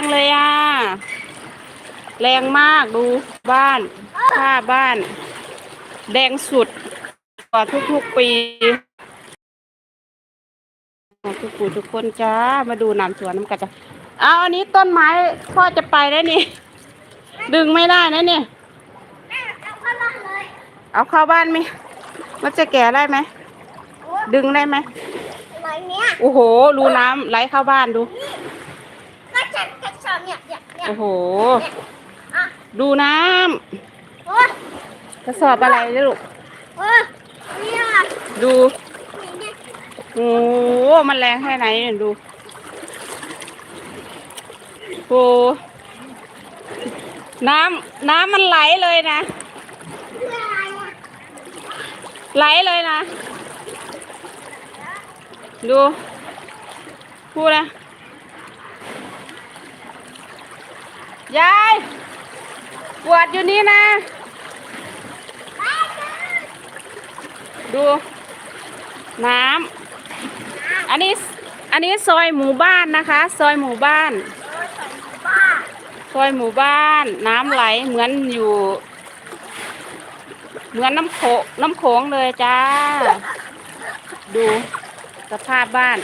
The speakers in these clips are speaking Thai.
รงเลยอะ แรงมากดูบ้านผ้าบ้าน แดงสุดกว่าทุกๆปีทุกผู้ทุกคนจ้ามาดูน้ำสวนน้ำกันจ้ะเอาอันนี้ต้นไม้พ่อจะไปแล้วนี่ ดึงไม่ได้นะเนี่ยแม่เอาเข้าบ้านเลยเอาเข้าบ้านไหมมันจะแก่ได้ไหมโอ้ดึงได้ไหมอะไรเนี้ยโอ้โห รูน้ำไหลเข้าบ้านดู ก็จะกระสอบเนี่ยเนี่ยเนี่ย โอ้โหอะดูน้โอ้ำกระสอบอะไรเนี่ยลูก โอ้เนี่ยดูนี่เนี่ยโอ้โหมันแรงแค่ไหนเนี่ยดูโอ้น้ำน้ำมันไหลเลยนะ คืออะไรอะไหลเลยนะ ดูพูดนะ ยายปวดอยู่นี่นะ ดู น้ำ อันนี้ อันนี้ซอยหมู่บ้านนะคะ ซอยหมู่บ้าน ซอยหมู่บ้าน น้ำไหลเหมือนอยู่ เหมือนน้ำโขงน้ำโขงเลยจ้า ดูสภาพบ้าน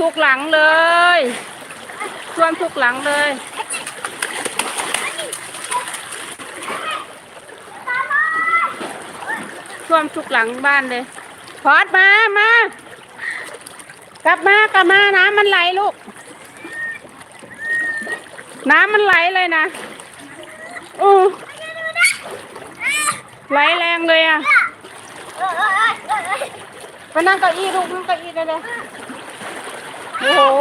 ทุกๆหลังเลย ท่วมทุกหลังเลย ท่วมทุกหลังบ้านเลย พอดมา มา กลับมากลับมา น้ำมันไหลลูก น้ำมันไหลเลยนะอู้ไหลแรงเลยอะเออเออเออเออเออไปนั่งเก้าอี้ลูกนั่งเก้าอี้ได้เลย อ้โห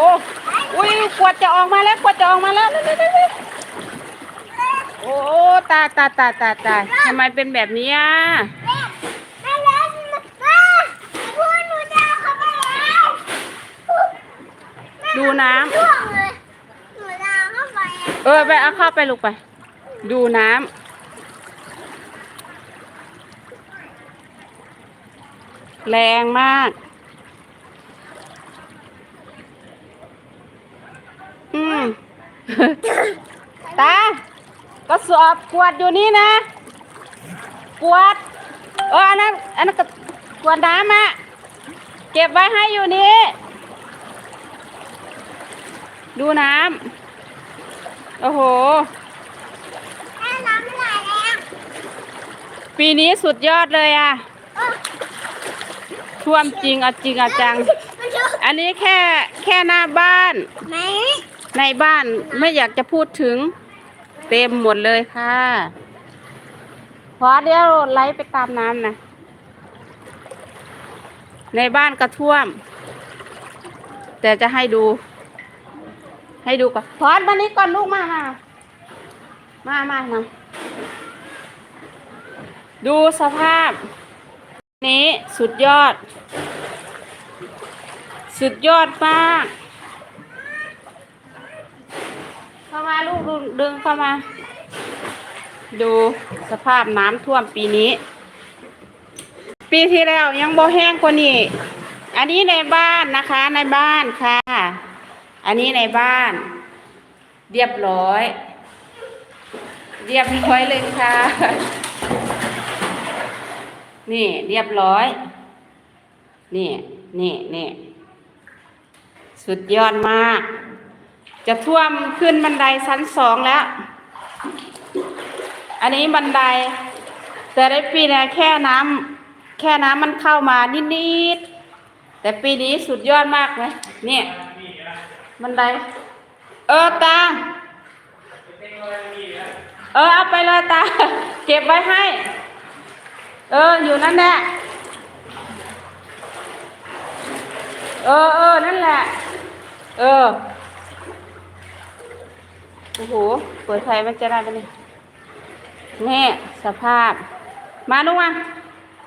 อุ้ยขวดจะออกมาแล้วขวดจะออกมาแล้วโอ้ตายตายตายตายตายทำไมเป็นแบบนี้อะดูน้ำเออไปเอาเข้าไปลูกไป ดูน้ำแรงมาก อืม ตากระสอบขวดอยู่นี่นะขวด เอออันนั้นอันนั้นก็ขวดน้ำอะเก็บไว้ให้อยู่นี่ดูน้ำ โอ้โหแม่น้ำไม่ไหลแล้วปีนี้สุดยอดเลยอะเออท่วมจริงเอาจริงเอาจัง มันชื่ออันนี้แค่แค่หน้าบ้าน ไหน ในบ้านไม่อยากจะพูดถึงเต็มหมดเลยค่ะพอเดี๋ยวไหลไปตามน้ำนะ ในบ้านก็ท่วม แต่จะให้ดู ให้ดูก่อนพอดมานี้ก่อนลูกมามามามามาดูสภาพ นี้สุดยอด สุดยอดมาก เข้ามาลูกดึงดึงเข้ามา ดูสภาพน้ำท่วมปีนี้ ปีที่แล้วยังบ่แห้งกว่านี้อันนี้ในบ้านนะคะในบ้านค่ะ อันนี้ในบ้าน เรียบร้อย เรียบร้อยเลยค่ะ นี่เรียบร้อย นี่นี่นี่สุดยอดมาก จะท่วมขึ้นบันไดชั้นสองแล้ว อันนี้บันได แต่ในปีนี้แค่น้ำแค่น้ำมันเข้ามานิดๆแต่ปีนี้สุดยอดมากเลยเนี่ยบันได เออตา เออเอาไปเลยตา เก็บไว้ให้ เอออยู่นั่นแหละเออเออนั่นแหละ เออ โอ้โห เปิดไฟมันจะได้ปะเนี่ยนี่สภาพ มาลูกมา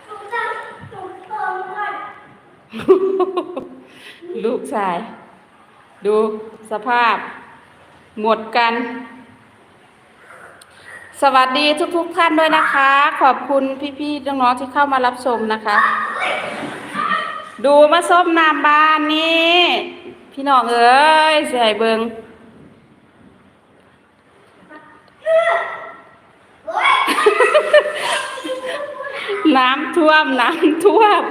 หนูจะหนูตรงก่อนลูกชาย ดูสภาพ หมดกัน สวัสดีทุกๆทท่านด้วยนะคะ ขอบคุณพี่ๆน้องๆที่เข้ามารับชมนะคะ ดูมาส้มน้ำบานนี่พี่น้องเอ้ยสิให้เบิง โอ้ย น้ำท่วม น้ำท่วม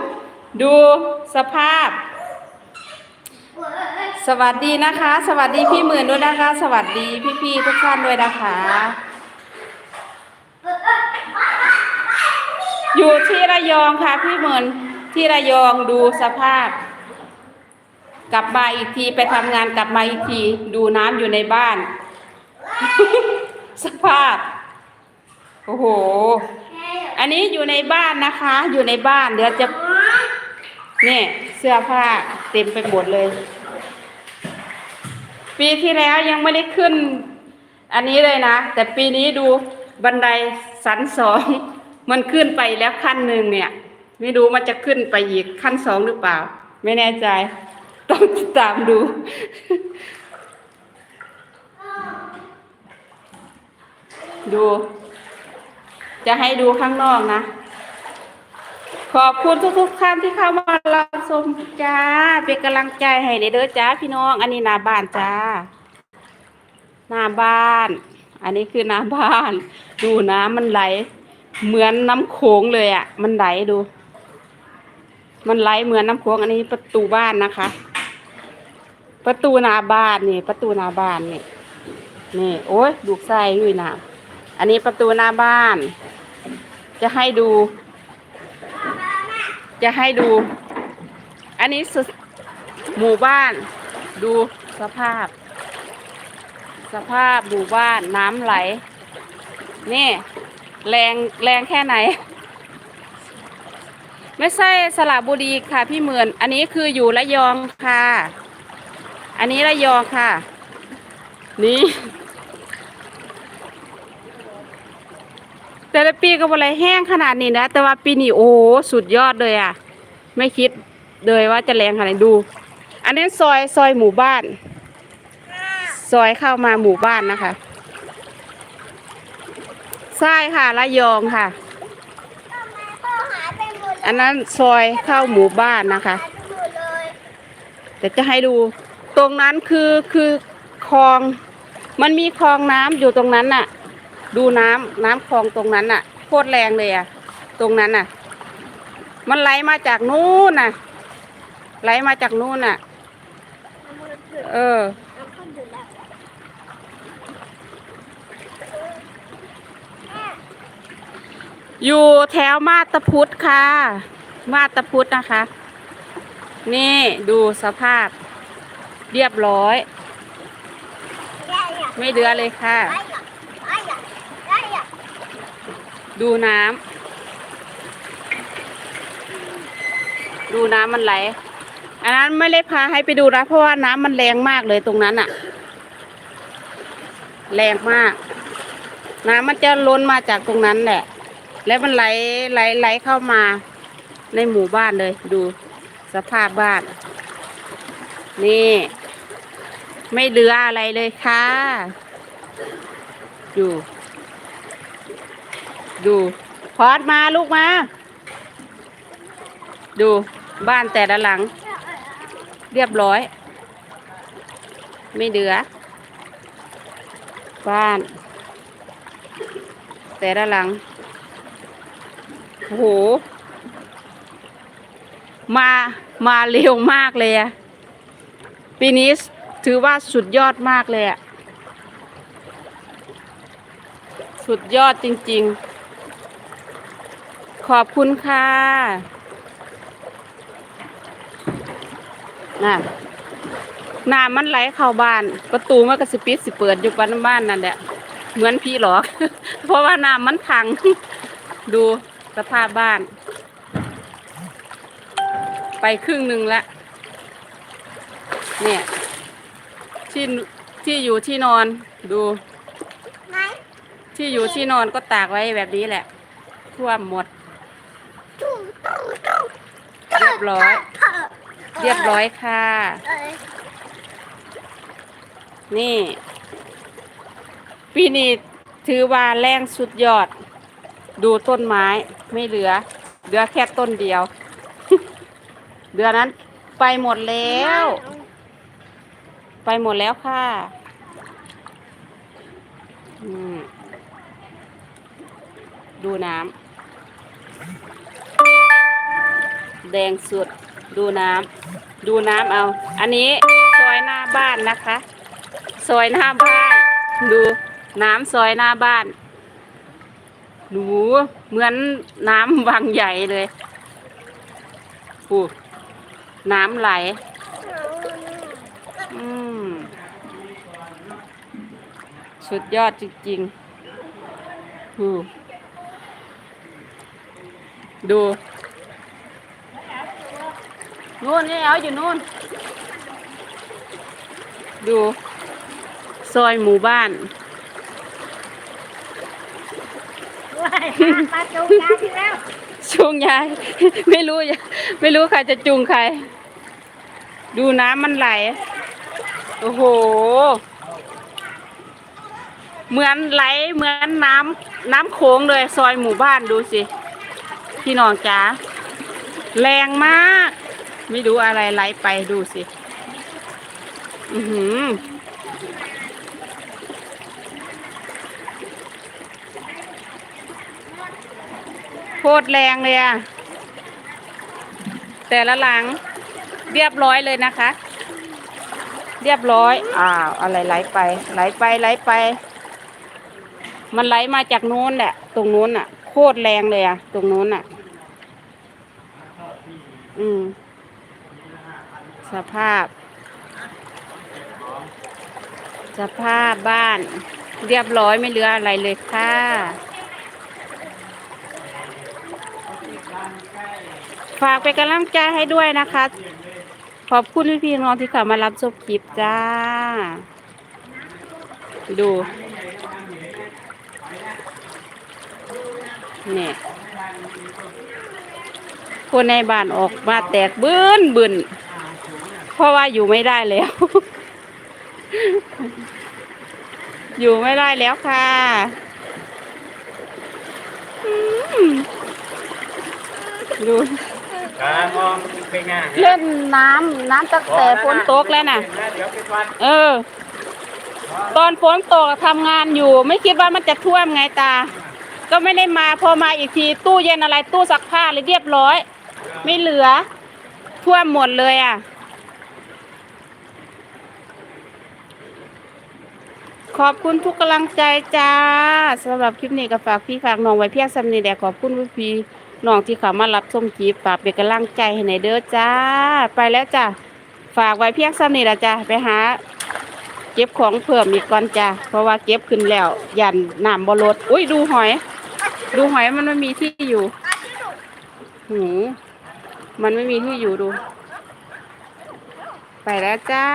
ดูสภาพ สวัสดีนะคะ สวัสดีพี่หมื่นด้วยนะคะ สวัสดีพี่ๆทุกท่านด้วยนะคะ อยู่ที่ระยองค่ะ พี่หมื่นที่ระยองดูสภาพ กลับมาอีกทีไปทำงานกลับมาอีกที ดูน้ำอยู่ในบ้าน สภาพ โอ้โห อันนี้อยู่ในบ้านนะคะ อยู่ในบ้านเดี๋ยวจะเนี่ยเสื้อผ้าเต็มไปหมดเลย ปีที่แล้วยังไม่ได้ขึ้น อันนี้เลยนะ แต่ปีนี้ดูบันไดสันสองมันขึ้นไปแล้วขั้นหนึ่งเนี่ย ไม่รู้มันจะขึ้นไปอีกขั้นสองหรือเปล่า ไม่แน่ใจ ต้องติดตามดู ดู จะให้ดูข้างนอกนะ ขอบคุณทุกๆท่านที่เข้ามารับชมจ้า เป็นกำลังใจให้เด้อจ้าพี่น้อง อันนี้หน้าบ้านจ้า หน้าบ้าน อันนี้คือหน้าบ้าน ดูน้ำมันไหล เหมือนน้ำโขงเลยอะ่ะ มันไหลดู มันไหลเหมือนน้ำโขง อันนี้ประตูบ้านนะคะ ประตูหน้าบ้านนี่ ประตูหน้าบ้านนี่นี่โอ้ยดูกไส้ด้วยนะ อันนี้ประตูหน้าบ้าน จะให้ดู จะให้ดู อันนี้สุดหมู่บ้าน ดูสภาพ สภาพหมู่บ้านน้ำไหล นี่แรงแรงแค่ไหน ไม่ใช่สระบุรีค่ะพี่เหมือน อันนี้คืออยู่ระยองค่ะ อันนี้ระยองค่ะ นี่ แต่ละปีก็บ่อะไรแห้งขนาดนี้นะ แต่ว่าปีนี้โอ้สุดยอดเลยอะ ไม่คิดเลยว่าจะแรงขนาดนี้ดู อันนี้ซอยซอยหมู่บ้าน ซอยเข้ามาหมู่บ้านนะคะใช่ค่ะระยองค่ะ อันนั้นซอยเข้าหมู่บ้านนะคะหายไปหมดเลยแต่จะให้ดูตรงนั้นคือคือคลอง มันมีคลองน้ำอยู่ตรงนั้นน่ะ ดูน้ำน้ำคลองตรงนั้นน่ะโคตรแรงเลยอะ ตรงนั้นน่ะ มันไหลมาจากนู้นน่ะ ไหลมาจากนู้นน่ะ เออ อยู่แถวมาตาพุทธค่ะ มาตาพุทธนะคะ นี่ดูสภาพ เรียบร้อย ไม่เหลือเลยค่ะ ได้อะได้อะได้อะ ดูน้ำดูน้ำมันไหล อันนั้นไม่ได้พาให้ไปดูนะ เพราะว่าน้ำมันแรงมากเลยตรงนั้นอะแรงมาก น้ำมันจะล้นมาจากตรงนั้นแหละ แล้วมันไหลไหลไหลเข้ามา ในหมู่บ้านเลย ดูสภาพบ้าน นี่ ไม่เหลืออะไรเลยค่ะดู ดูพอดมาลูกมา ดูบ้านแต่ละหลัง เรียบร้อย ไม่เหลือ บ้าน แต่ละหลังโอ้โห มามาเร็วมากเลยอะปีนี้ถือว่าสุดยอดมากเลยอะสุดยอดจริง ๆ ขอบคุณค่ะน่ะน้ำมันไหลเข้าบ้าน ประตูมันก็สิปิดสิเปิดอยู่บ้านบ้านนั่นแหละเหมือนพี่หรอก เพราะว่าน้ำมันพัง ดูสภาพบ้าน ไปครึ่งหนึ่งแล้วเนี่ยที่ที่อยู่ที่นอนดูไหนที่อยู่ที่นอนก็ตากไว้แบบนี้แหละท่วมหมดตุ้งตุ้งตุ้ง เรียบร้อย เรียบร้อยค่ะ นี่ ปีนี้ถือว่าแรงสุดยอด ดูต้นไม้ไม่เหลือ เหลือแค่ต้นเดียว เดือนนั้นไปหมดแล้ว ไปหมดแล้วค่ะดูน้ำ แดงสุด ดูน้ำดูน้ำเอา อันนี้ซอยหน้าบ้านนะคะ ซอยหน้าบ้าน ดูน้ำซอยหน้าบ้านดูเหมือนน้ำวังใหญ่เลยปูน้ำไหล อืม สุดยอดจริงๆดูดู นู่นนี่เอาอยู่นู่น ดู ซอยหมู่บ้านปลาจูงยาที่แล้วจูงยาย ไม่รู้ ไม่รู้ใครจะจูงใคร ดูน้ำมันไหล โอ้โห เหมือนไหลเหมือนน้ำน้ำโขงเลย ซอยหมู่บ้านดูสิ พี่น้องจ๋าแรงมาก ไม่รู้อะไรไหลไปดูสิ อือหือ โคตรแรงเลยอะแต่ละหลังเรียบร้อยเลยนะคะ เรียบร้อย อ้าว อะไรไหลไป ไหลไปไหลไป มันไหลมาจากนู้นแหละ ตรงนู้นอะโคตรแรงเลยอะตรงนู้นอะอืม สภาพ สภาพบ้าน เรียบร้อยไม่เหลืออะไรเลยค่ะฝากเป็นกำลังใจให้ด้วยนะคะ ขอบคุณพี่ๆน้องที่เข้ามารับชมคลิปจ้า ดูเนี่ยคนในบ้านออกมาแตกบื้นบึน เพราะว่าอยู่ไม่ได้แล้ว อยู่ไม่ได้แล้วค่ะอืมดูการมองเป็นไงเล่นน้ำน้ำตั้งแต่ฝนตกแล้วน่ะเดี๋ยวเป็นวันเออ ตอนฝนตกทำงานอยู่ ไม่คิดว่ามันจะท่วมไงตา ก็ไม่ได้มาพอมาอีกที ตู้เย็นอะไรตู้ซักผ้าเลยเรียบร้อย ไม่เหลือ ท่วมหมดเลยอะ ขอบคุณทุกกำลังใจจ้าสำหรับคลิปนี้ก็ฝากพี่ฝากน้องไว้เพียงสำนีแดขอบคุณพี่น้องที่เข้ามารับชมคลิปฝากเป็นกำลังใจให้ในเด้อจ้า ไปแล้วจ้าฝากไว้เพียงสำนีละจ้าไปหา เก็บของเพิ่มอีกก่อนจ้าเพราะว่าเก็บขึ้นแล้วยันน้ำบลดอุ้ยดูหอย ดูหอยมันไม่มีที่อยู่หูมันไม่มีที่อยู่ดู ไปแล้วจ้า